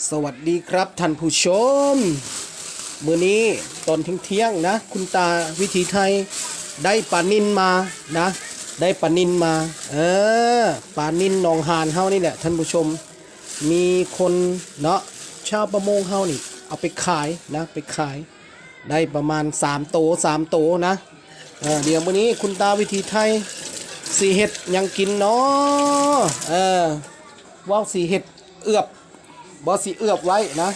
สวัสดีครับท่านผู้ชม มื้อนี้ตอนเที่ยงนะ คุณตาวิถีไทยได้ปลานินมานะ ได้ปลานินมา เออปลานินหนองหานเฮานี่แหละท่านผู้ชม มีคนเนาะชาวประมงเฮานี่ เอาไปขายนะไปขาย ได้ประมาณ3โต3โตนะเออเดี๋ยวมื้อนี้คุณตาวิถีไทยสีเห็ดยังกินเนาะเออว่าวสีเห็ดเอือบ บอสีเอือบไว้นะ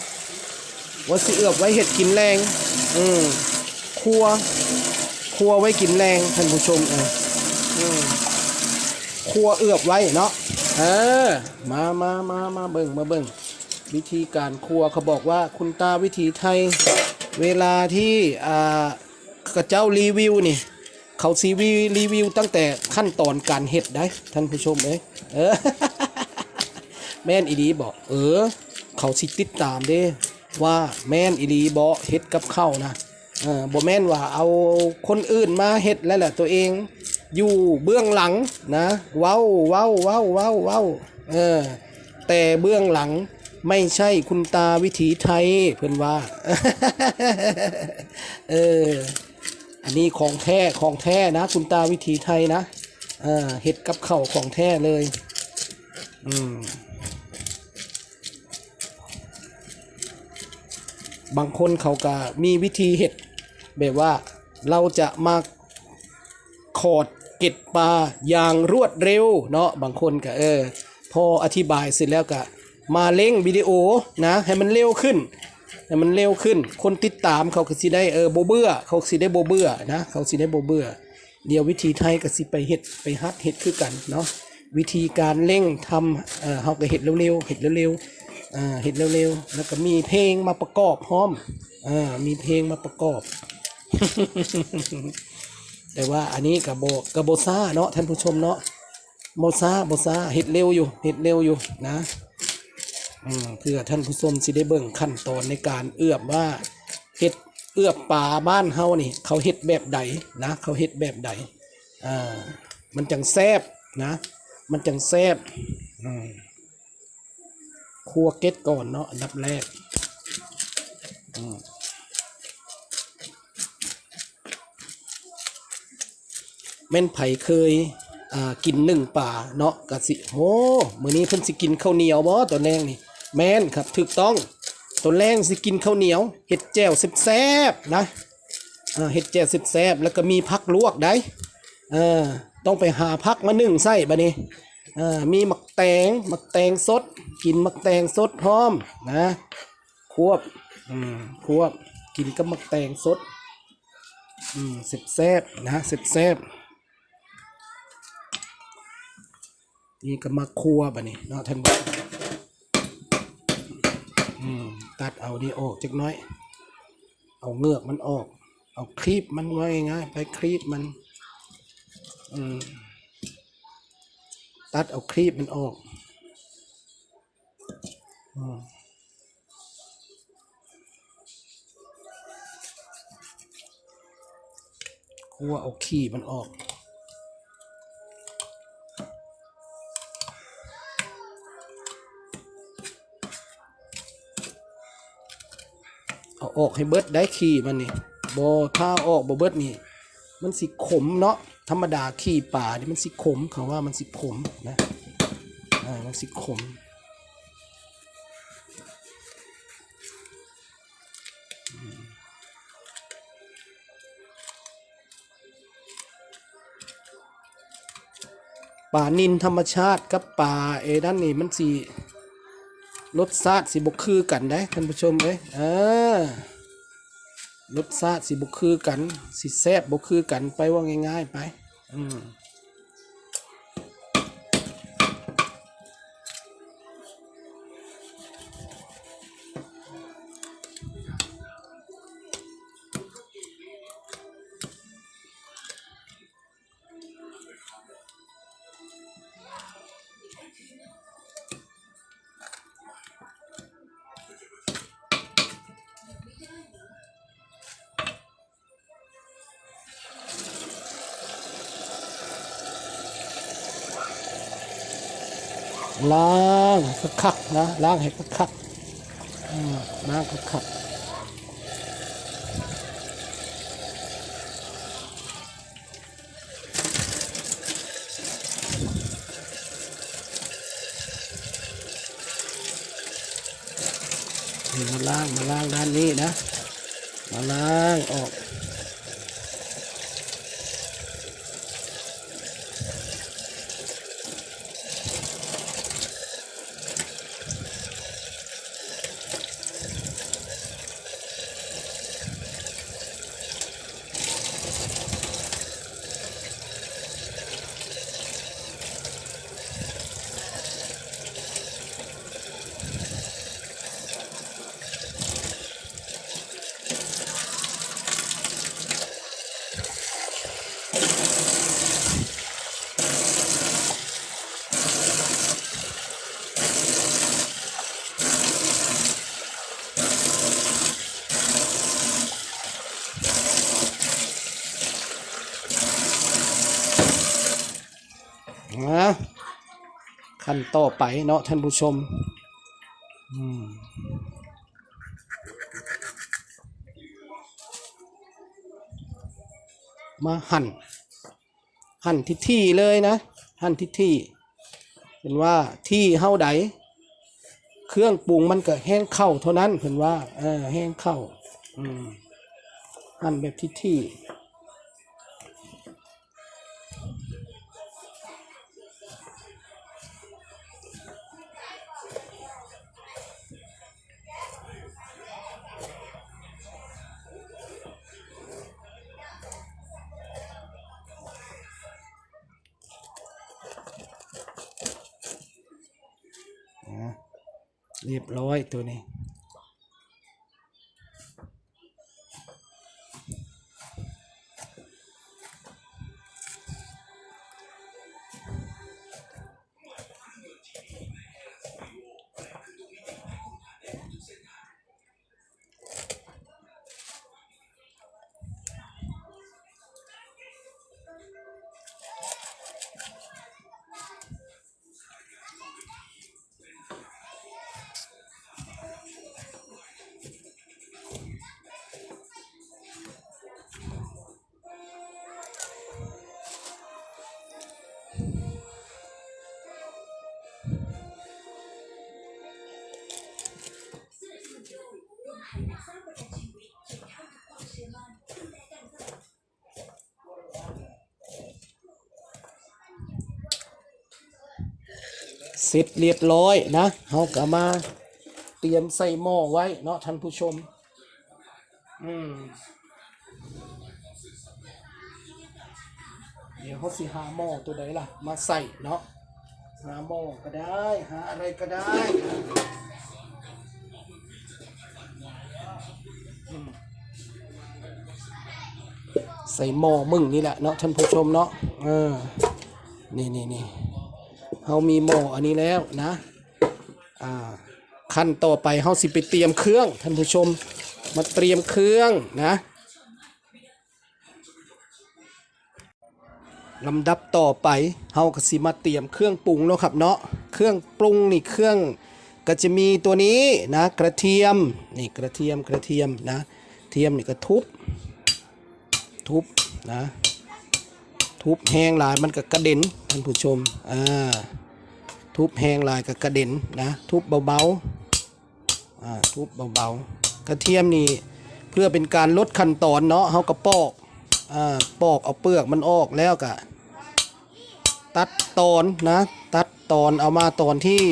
ว่าสีเอือบไว้เห็ดกินแรง อืมครัวครัวไว้กินแรงท่านผู้ชมเอออืมครัวเอือบไว้เนาะเออมามามามาเบิ่งมาเบิ่งวิธีการครัวเขาบอกว่าคุณตาวิถีไทย เวลาที่อ่ากระเจ้ารีวิวนี่เขาซีวีรีวิวตั้งแต่ขั้นตอนการเห็ดได้ท่านผู้ชมเอ้ยเออแม่นอีดีบอกเออ เขาสิติดตามเด้ว่าแม่นอีดีบอเฮ็ดกับเข้านะเออบ่แม่นว่าเอาคนอื่นมาเฮ็ดแล้วแหละตัวเอง อยู่เบื้องหลังนะเว้าเว้าเว้าเว้าเว้าเออแต่เบื้องหลังไม่ใช่คุณตาวิถีไทยเพื่อนว่า เออ อันนี้ของแท้ของแท้นะ คุณตาวิถีไทยนะ เออเห็ดกับเข่าของแท้เลย อืม บางคนเขาก็มีวิธีเห็ดแบบว่าเราจะมาขอดเก็ดปลาอย่างรวดเร็วเนาะบางคนก็เออ พออธิบายเสร็จแล้วก็มาเล่งวิดีโอนะให้มันเร็วขึ้นให้มันเร็วขึ้น คนติดตามเขาก็สิได้เออโบเบื่อเขาสิได้โบเบื่อนะเขาสิได้โบเบื่อเดี๋ยววิธีไทยก็สิไปเห็ดไปฮัดเห็ดคือกันเนาะวิธีการเร่งทำเออเขาก็เห็ดเร็วๆเห็ดเร็วๆ อ่าเห็ดเร็วๆ แล้วก็มีเพลงมาประกอบพร้อมอ่ามีเพลงมาประกอบ แต่ว่าอันนี้กับโบกับโบซ่าเนาะท่านผู้ชมเนาะโบซ่าโบซ่าเห็ดเร็วอยู่เห็ดเร็วอยู่นะเพื่อท่านผู้ชมสิได้เบิ่งขั้นตอนในการเอื้อบว่าเห็ดเอื้อบป่าบ้านเฮานี่ เขาเห็ดแบบใดนะ เขาเห็ดแบบใดอ่ามันจังแซบนะ มันจังแซบอืม ครัวเก็ตก่อนเนาะอันดับแรกอืมแม่นไผ่เคยอ่ากินหนึ่งป่าเนาะกะสิโอ้มื้อนี้เพิ่นสิกินข้าวเหนียวบ่ตอนแรงนี่แม่นครับถูกต้องตอนแรงสิกินข้าวเหนียวเห็ดแจ่วแซ่บๆนะอ่าเห็ดแจ่วแซ่บๆแล้วก็มีผักลวกได้เออต้องไปหาผักมานึ่งใส่บัดนี้มีมัก แตงมักแตงสด กินมักแตงสดพร้อมนะควบอืมควบกินกับมักแตงสดอืมแซบนะแซบนี่ก็มาครัวบะนี่เนาะท่านบอกอืมตัดเอานี่ออกจักน้อย เอาเงือกมันออก เอาครีบมันไว้ง่ายไปครีบมัน อืม ตัดเอาครีบมันออกอคั่วเอาขี้มันออกเอาออกให้เบิดได้ขี่มันนี่บอถ้าออกบ่เบิดนี่ มันสิขมเนาะ ธรรมดาขี่ป่านี่มันสิขมเขาว่ามันสิขมนะอ่ามันสิขมป่านินธรรมชาติกับป่าเอด้านนี่มันสิรสชาติสิบกคือกันได้ท่านผู้ชมเอ้ยเออ รสชาติสิบกคือกัน สิแซบบกคือกันไปว่าง่าย ๆ ไป อืม ล้างสักคักนะล้างให้สักคักล้างขัดขัดนี่มาล้างมาล้างด้านนี้นะ มาล้างออก นะ ขั้นต่อไปเนาะท่านผู้ชมมาหั่น หั่นที่ที่เลยนะ หั่นที่ที่เป็นว่าที่เฮาใดเครื่องปรุงมันก็แห้งเข้าเท่านั้นเพิ่นว่าเออแห้งเข้า อืมหั่นแบบที่ที่ เรียบร้อยตัวนี้ เสร็จเรียบร้อยนะเฮาก็มาเตรียมใส่หม้อไว้เนาะท่านผู้ชม อืมเดี๋ยวเขาสิหาหม้อตัวใดล่ะ มาใส่เนาะหาหม้อก็ได้หาอะไรก็ได้ใส่หม้อมึงนี่แหละเนาะท่านผู้ชมเนาะเออนี่นี่นี่ เรามีหม้ออันนี้แล้วนะอ่าขั้นต่อไปเราสิไปเตรียมเครื่องท่านผู้ชมมาเตรียมเครื่องนะลำดับต่อไปเราก็สิมาเตรียมเครื่องปรุงเนาะครับเนาะเครื่องปรุงนี่เครื่องก็จะมีตัวนี้นะกระเทียมนี่กระเทียมกระเทียมนะเทียมนี่ก็ทุบทุบนะ ทุบแห้งหลายมันก็กระเด็นท่านผู้ชมอ่าทุบแห้งลายก็กระเด็นนะทุบเบาๆอ่าทุบเบาๆกระเทียมนี่เพื่อเป็นการลดขั้นตอนเนาะเขาก็ปอกอ่าปอกเอาเปลือกมันออกแล้วก็ตัดตอนนะตัดตอนเอามาตอนที่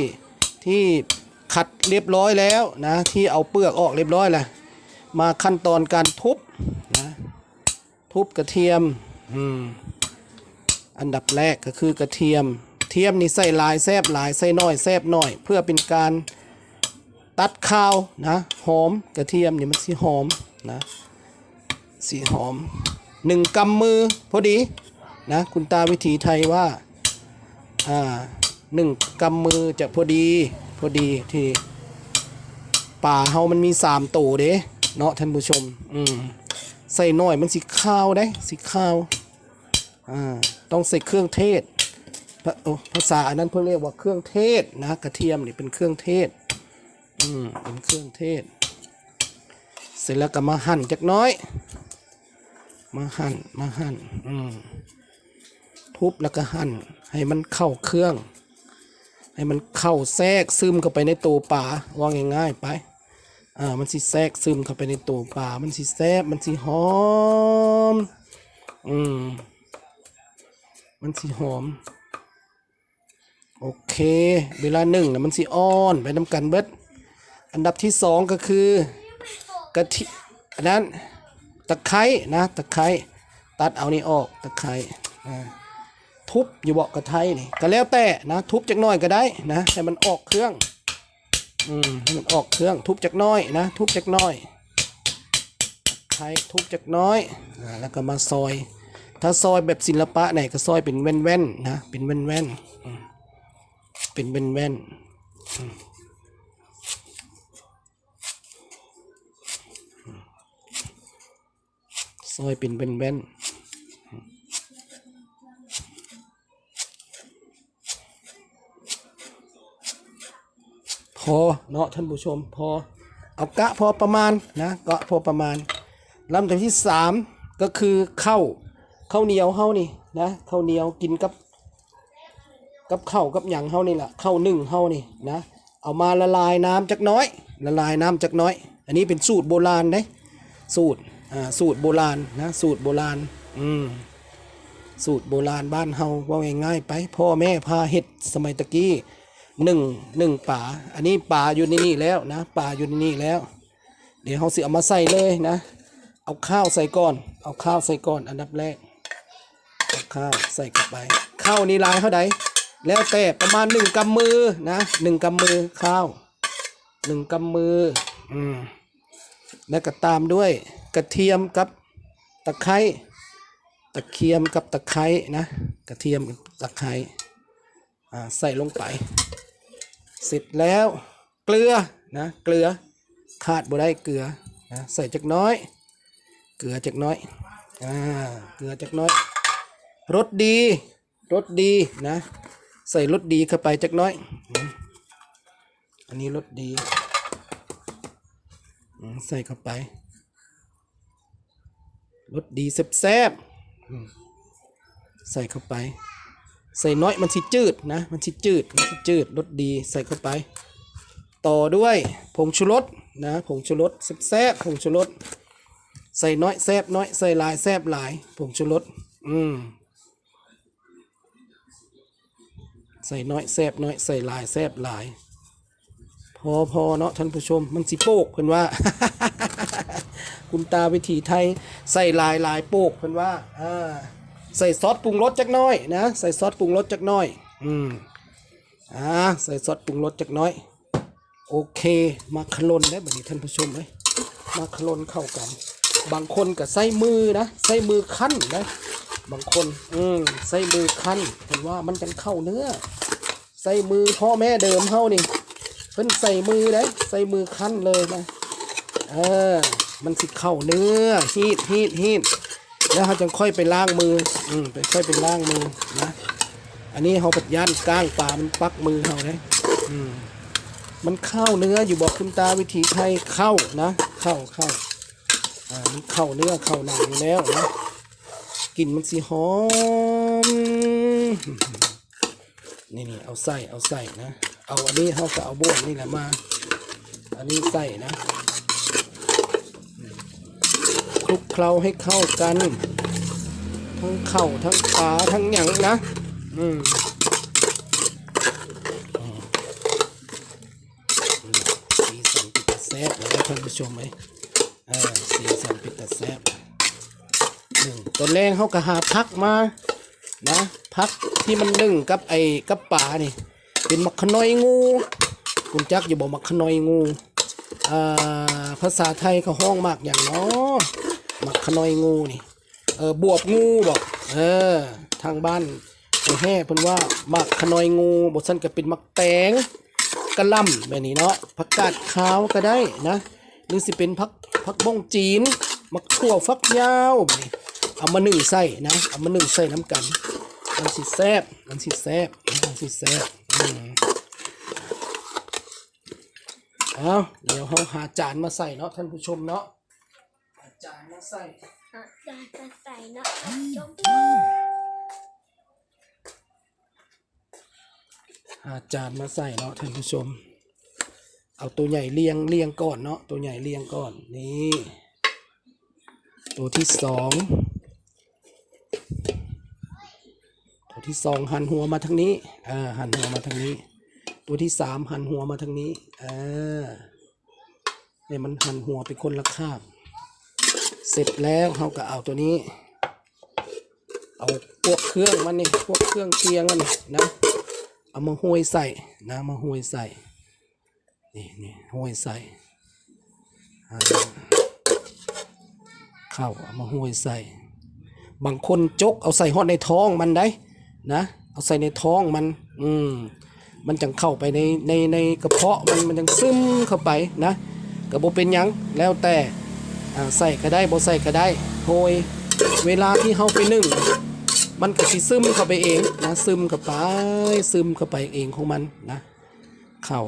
ที่ขัดเรียบร้อยแล้วนะที่เอาเปลือกออกเรียบร้อยแหละมาขั้นตอนการทุบนะทุบกระเทียม อืม อันดับแรกก็คือกระเทียม เทียมนี่ใส่หลายแซบหลายใส่น้อยแซบน้อย เพื่อเป็นการตัดข้าวนะหอมกระเทียมนี่มันสีหอมนะสีหอมหนึ่งกำมือพอดีนะคุณตาวิถีไทยว่าอ่าหนึ่งกำมือจะพอดีพอดีที่ป่าเฮามันมีสามตัวเด้เนาะท่านผู้ชม อืมใส่น้อยมันสีข้าวได้สีข้าวอ่า ต้องใส่เครื่องเทศภาษาอันนั้นเพิ่นเรียกว่าเครื่องเทศนะกระเทียมนี่เป็นเครื่องเทศอืมเป็นเครื่องเทศ เสร็จแล้วก็มาหั่นจักน้อย มาหั่นมาหั่นอืมทุบแล้วก็หั่นให้มันเข้าเครื่อง ให้มันเข้าแทรกซึมเข้าไปในตัวปลาว่าง่ายๆไปอ่ามันสิแทรกซึมเข้าไปในตัวปลามันสิแซ่บมันสิหอมอืม มันสิหอม โอเค เวลาหนึ่งนะมันสิอ่อนไปน้ำกันเบิด อันดับที่สองก็คือกะทิอันนั้นตะไคร้นะตะไคร้ตัดเอานี่ออกตะไคร้อ่ทุบอยู่เบาะกระไทยนี่ก็แล้วแต่นะทุบจักน้อยก็ได้นะให้มันออกเครื่องอืมให้มันออกเครื่องทุบจักน้อยนะทุบจักน้อยไทยทุบจักน้อยอ่าแล้วก็มาซอย ถ้าซอยแบบศิลปะไหนก็ซอยเป็นแว่นๆนะเป็นแว่นๆเป็นแว่นๆซอยเป็นเป็นแว่นพอเนาะท่านผู้ชมพอเอากะพอประมาณนะกะพอประมาณลำดับที่สามก็คือเข้า ข้าวเหนียวเฮานี่นะข้าวเหนียวกินกับ กับข้าวกับหยังเฮานี่แหละข้าวนึ่งเฮานี่นะเอามาละลายน้ำจักน้อย ละลายน้ำจักน้อย อันนี้เป็นสูตรโบราณเด้สูตรอ่าสูตรโบราณนะสูตรโบราณอืมสูตรโบราณบ้านเฮาว่าง่ายๆไป พ่อแม่พาเฮ็ดสมัยตะกี้หนึ่งหนึ่งป่าอันนี้ป่าอยู่ในนี่แล้วนะป่าอยู่ในนี่แล้ว เดี๋ยวเฮาสิเอามาใส่เลยนะ เอาข้าวใส่ก่อน เอาข้าวใส่ก่อนอันดับแรก ข้าวใส่เข้าไป ข้าวนี่ลายเท่าใดแล้วแต่ประมาณหนึ่งกำมือนะหนึ่งกำมือข้าวหนึ่งกำมืออืมแล้วก็ตามด้วยกระเทียมกับตะไคร้ตะเคียมกับตะไคร้นะ กระเทียมตะไคร้อ่าใส่ลงไป เสร็จแล้วเกลือนะเกลือขาดบ่ได้เกลือนะใส่จักน้อย เกลือจักน้อยอ่าเกลือจักน้อย รสดี รสดีนะ ใส่รสดีเข้าไปจักน้อย อันนี้รสดี ใส่เข้าไป รสดีแซ่บๆใส่เข้าไป ใส่น้อยมันสิจืดนะ มันสิจืด มันสิจืด รสดีใส่เข้าไป ต่อด้วยผงชูรสนะ ผงชูรสแซ่บๆผงชูรสใส่น้อยแซ่บน้อยใส่หลายแซ่บหลายผงชูรสอืม ใส่น้อยแซ่บน้อยใส่หลายแซ่บหลาย พอพอเนาะท่านผู้ชมมันสิโปกเพิ่นว่า คุณตาวิถีไทยใส่ลายลายโปกเพิ่นว่าอ่าใส่ซอสปรุงรสจักน้อยนะใส่ซอสปรุงรสจักน้อยอืมอ่าใส่ซอสปรุงรสจักน้อย โอเค มาขลนได้บัดนี้ท่านผู้ชมเลยมาขลนเข้ากัน บางคนก็ใส่มือนะใส่มือคั้นนะ บางคน อืมใส่มือคั้นเห็นว่ามันจังเข้าเนื้อ ใส่มือพ่อแม่เดิมเฮานี่เพิ่นใส่มือได้ใส่มือคั้นเลยนะเออ มันสิเข้าเนื้อฮีดฮีดฮีดแล้วเขาจะค่อยไปล้างมือ อืมไปค่อยไปล้างมือนะอันนี้เขาปัดย่านก้างปลามันปักมือเขาได้อืมมันเข้าเนื้ออยู่บอกคุณตาวิถีไทยเข้านะ เข้าเข้าอ่ามันเข้าเนื้อเข้าหนังอยู่แล้วนะ กลิ่นมันสิหอมนี่นี่เอาใส่เอาใส่นะ เอาอันนี้เขาก็เอาบ้วนนี่แหละมา อันนี้ใส่นะคลุกเคล้าให้เข้ากัน ทั้งเข่าทั้งขาทั้งหยังนะ อืมสีสันปิดตาแซบนะครับท่านผู้ชมไหมเออสีสันปิดตาแซบ ตัวแรงเขาก็หาพักมานะพักที่มันนึ่งกับไอ้กับป่านี่ เป็นมักขนอยงูคุณจักอยู่บอกมักขนอยงูอ่าภาษาไทยเขาห้องมากอย่างเนาะมักขนอยงูนี่เออบวบงูบอกเออทางบ้านไอ้แห่เพิ่นว่ามักขนอยงูบทสั้นก็เป็นมักแตงกระลำแบบนี้เนาะผักกาดขาวก็ได้นะหรือสิเป็นผักผักบ้งจีน มักถั่วฟักยาวแบบนี้ เอามาหนึ่งใส่นะเอามาหนึ่งใส่น้ำกันมันสิแซบมันสิแซบมันสิแซบอืมเอาเดี๋ยวเราหาจานมาใส่เนาะท่านผู้ชมเนาะหาจานมาใส่อะได้จะใส่เนาะท่านผู้ชมหาจานมาใส่เนาะท่านผู้ชม เอาตัวใหญ่เรียงเรียงก่อนเนาะตัวใหญ่เรียงก่อนนี่ตัวที่สองตัว ที่สองหันหัวมาทางนี้อ่าหันหัวมาทางนี้ ตัวที่สามหันหัวมาทางนี้อ่าเนี่ยมันหันหัวไปคนละข้างเสร็จแล้วเราก็เอาตัวนี้ เอาพวกเครื่องมันนี่พวกเครื่องเคียงมันนะ เอามาห้วยใส่นะมาห้วยใส่นี่นี่ห้วยใส่เข้าเอามาห้วยใส่บางคนจกเอาใส่ฮอดในท้องมันได้ นะ เอาใส่ในท้องมัน อืม มันจังเข้าไปในในในกระเพาะมันมันจังซึมเข้าไปนะกระโบเป็นยังแล้วแต่ใส่ก็ได้บ่ใส่ก็ได้โหยเวลาที่เฮาไปนึ่งมันก็สิซึมเข้าไปเองนะซึมเข้าไปซึมเข้าไปเองของมันนะเข้า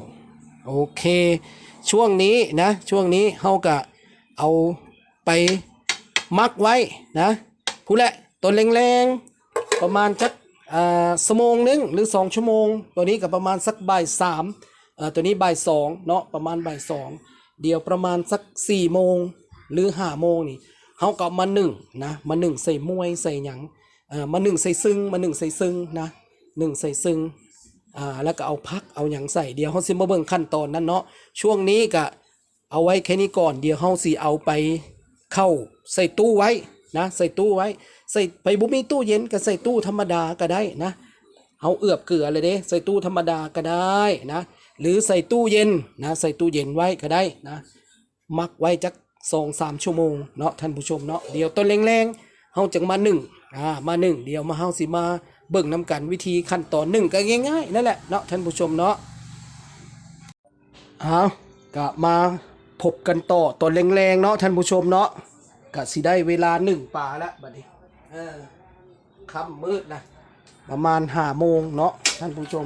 โอเค ช่วงนี้นะช่วงนี้เฮาก็เอาไปมักไว้นะผู้แหละตัวแรงๆประมาณสัก สมงหนึ่งหรือ 2 ชั่วโมง ตัวนี้ก็ประมาณสักบ่ายสามอ่อตัวนี้บ่ายสองเนาะประมาณบ่ายสองเดี๋ยวประมาณสัก4ี่โมงหรือห้าโมงนี่เฮาก็มาหนึ่งนะมาหนึ่งใส่มวยใส่หยังอ่อมาหนึ่งใส่ซึ่งมาหนึ่งใส่ซึ่งนะหนึ่งใส่ซึ่งอ่าแล้วก็เอาพักเอาหยังใส่เดี๋ยวเขาสิมาเบิ่งขั้นตอนนั้นเนาะช่วงนี้ก็เอาไว้แค่นี้ก่อนเดี๋ยวเขาสิเอาไปเข้าใส่ตู้ไว้นะใส่ตู้ไว้ ใส่ไปบุมีตู้เย็นก็ใส่ตู้ธรรมดาก็ได้นะเอาเอือบเกลือเลยเด้ใส่ตู้ธรรมดาก็ได้นะหรือใส่ตู้เย็นนะใส่ตู้เย็นไว้ก็ได้นะมักไว้จักสองสามชั่วโมงเนาะท่านผู้ชมเนาะเดี๋ยวต้นแรงๆเฮาจังมาหนึ่งอ่ามาหนึ่งเดี๋ยวมาเฮาสิมาเบิ่งนํกันวิธีขั้นตอนหนึ่งก็ง่ายๆนั่นแหละเนาะท่านผู้ชมเนาะเอากะมาพบกันต่อตอนแรงๆเนาะท่านผู้ชมเนาะกะสิได้เวลาหนึ่งป่าแล้วบัดนี้ เออค่ำมืดนะประมาณห้าโมงเนาะท่านผู้ชม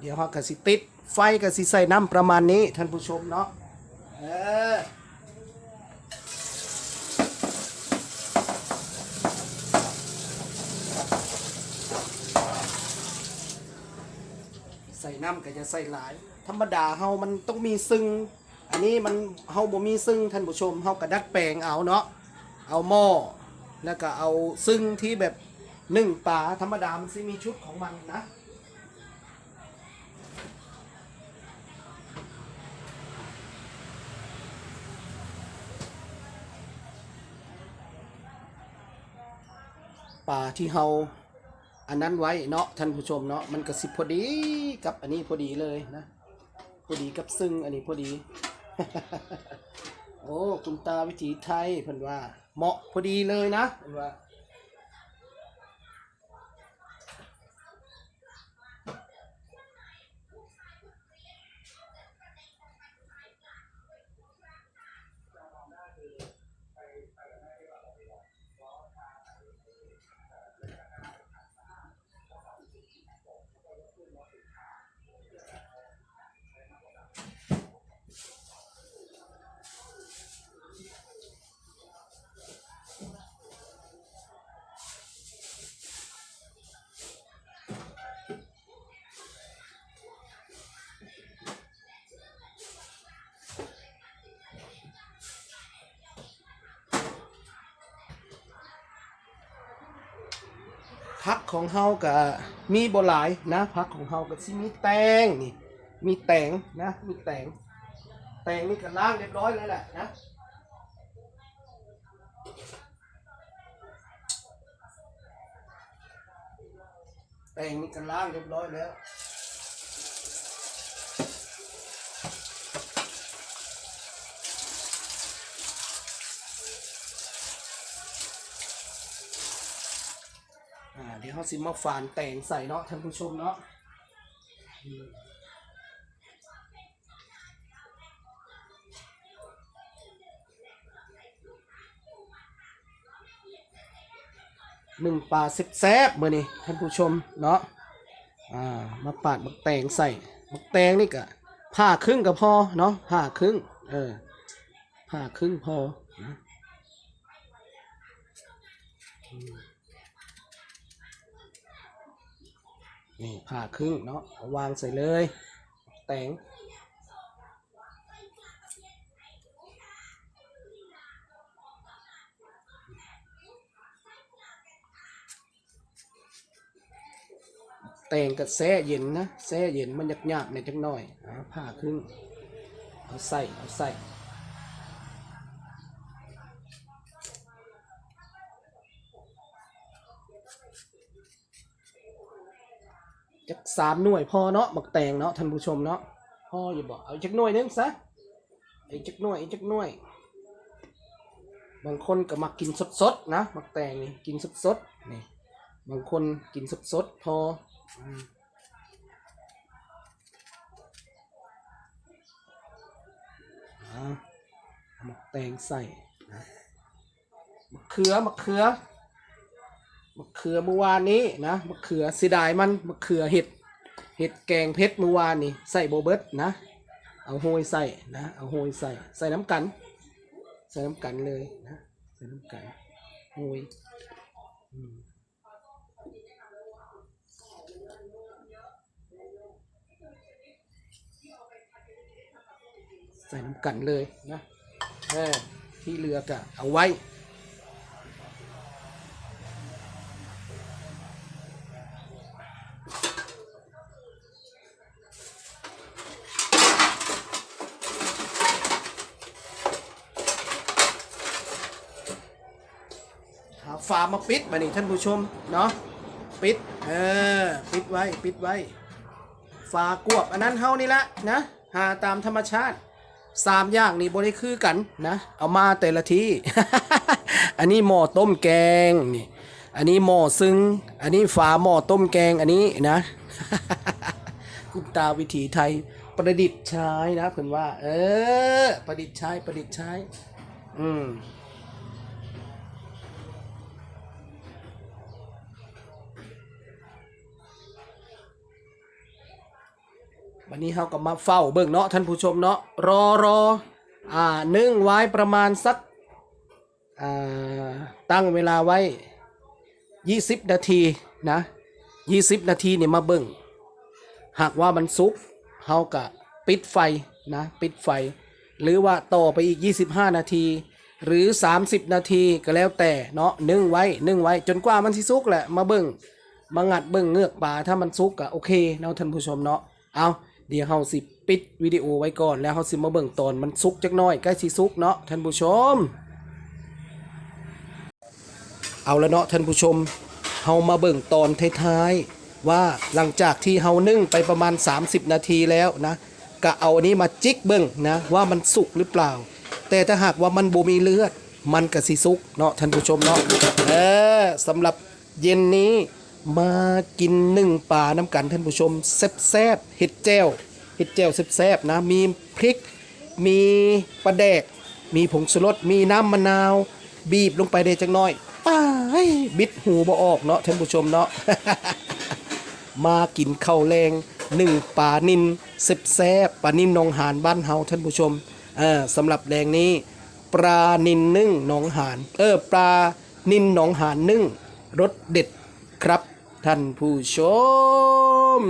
เดี๋ยวเฮากะสิติด ไฟกะสิใส่น้ำประมาณนี้ท่านผู้ชมเนาะเออใส่น้ำก็จะใส่หลาย ธรรมดาเฮามันต้องมีซึ่ง อันนี้มันเฮาบ่มีซึ่งท่านผู้ชมเฮาก็ดัดแปลงเอาเนาะเอาหม้อ แล้วก็เอาซึ่งที่แบบนึ่งปลาธรรมดา มันสิมีชุดของมันนะป่าที่เฮาอันนั้นไว้เนาะท่านผู้ชมเนาะมันก็สิพอดีกับอันนี้พอดีเลยนะพอดีกับซึ่งอันนี้พอดี โอ้คุณตาวิถีไทยเพิ่นว่าเหมาะพอดีเลยนะว่า พักของเฮาก็มีบ่หลายนะพักของเฮาก็สิมีแตงนี่มีแตงนะมีแตงแตงนี่ก็ล้างเรียบร้อยแล้วแหละนะแตงนี่ก็ล้างเรียบร้อยแล้ว ดี๋ยวเขาสิมาฝานแต่งใส่เนาะท่านผู้ชมเนาะหนึ่งปลาแซ่บเมื่อนี้ท่านผู้ชมเนาะอ่ามาปาดมักแตงใส่มักแตงนี่ก็ผ่าครึ่งก็พอเนาะผ่าครึ่งเออผ่าครึ่งพอนะอืม นี่ผ่าครึ่งเนาะวางใส่เลย แตงแตงกับแซ่เย็นนะแซ่เย็นมันยากๆในอยจักหน่อยผ่าครึ่งเอาใส่เอาใส่ สามหน่วยพอเนาะบักแตงเนาะท่านผู้ชมเนาะพออย่าบอกเอาจักหน่วยนึงซะไอีกจักหน่วยอีกจักหน่วย บางคนก็มักกินสดๆนะบักแตงนี่กินสดๆนี่บางคนกินสดๆพออืมอะเอามะแตงใส่นะมะเขือมะเขือมะเขือเมื่อวานนี้นะมะเขือเสียดายมันมะเขือเห็ด เห็ดแกงเพชรเมื่อวานนี้ใส่โบเบิร์ตนะ เอาโหยใส่นะ เอาโหยใส่ ใส่น้ำกัน ใส่น้ำกันเลยนะ ใส่น้ำกันโหยอืมใส่น้ำกันเลยนะเออที่เหลือกะเอาไว้ ฝามาปิดมานี่ท่านผู้ชมเนาะปิดเออปิดไว้ปิดไว้ ฝากวบอันนั้นเฮานี่ละนะหาตามธรรมชาติสามอย่างนี่บริคือกันนะ เอามาแต่ละทีอันนี้หม้อต้มแกงนี่อันนี้หม้อซึ้งอันนี้ฝาหม้อต้มแกงอันนี้นะคุณตาวิถีไทยประดิษฐ์ใช้นะเพื่อนว่า เออ ประดิษฐ์ใช้ประดิษฐ์ใช้ อืม วันนี้เราก็มาเฝ้าเบิ่งเนาะท่านผู้ชมเนาะรอรออ่านึ่งไว้ประมาณสักอ่าตั้งเวลาไว้ 20 นาทีนะ 20 นาทีเนี่ยมาเบิ่งหากว่ามันสุกเราก็ปิดไฟนะปิดไฟ หรือว่าต่อไปอีก 25 นาที หรือ 30 นาทีก็แล้วแต่เนาะนึ่งไว้นึ่งไว้จนกว่ามันสิสุกแหละมาเบิ่งมางัดเบิ่งเงือกปลาถ้ามันสุกก็โอเคเนาะท่านผู้ชมเนาะเอา เดี๋ยวเฮาสิปิดวิดีโอไว้ก่อนแล้วเฮาสิมาเบิ่งตอนมันสุกจักหน่อยใกล้สิสุกเนาะท่านผู้ชม เอาละเนาะท่านผู้ชมเฮามาเบิ่งตอนท้ายๆว่าหลังจากที่เฮานึ่งไปประมาณ 30 นาทีแล้วนะก็เอาอันนี้มาจิกเบิ่งนะว่ามันสุกหรือเปล่า แต่ถ้าหากว่ามันบ่มีเลือด มันก็สิสุกเนาะท่านผู้ชมเนาะเออสำหรับเย็นนี้ มากินนึ่งปลาน้ำกันท่านผู้ชมแซ่บๆเห็ดแจ่วเห็ดแจ่วแซ่บๆนะมีพริก มีปลาแดก มีผงชูรสมีน้ำมะนาว บีบลงไปได้จังน้อยป้ายบิดหูบ่ออกเนาะท่านผู้ชมเนาะมากินข้าวแรงหนึ่งปลานินเซบแซบปลานินนองหานบ้านเฮาท่านผู้ชมเออสำหรับแรงนี้ปลานินนึ่งหนองหาน เออปลานินหนองหานนึ่งรสเด็ดครับ ท่านผู้ชม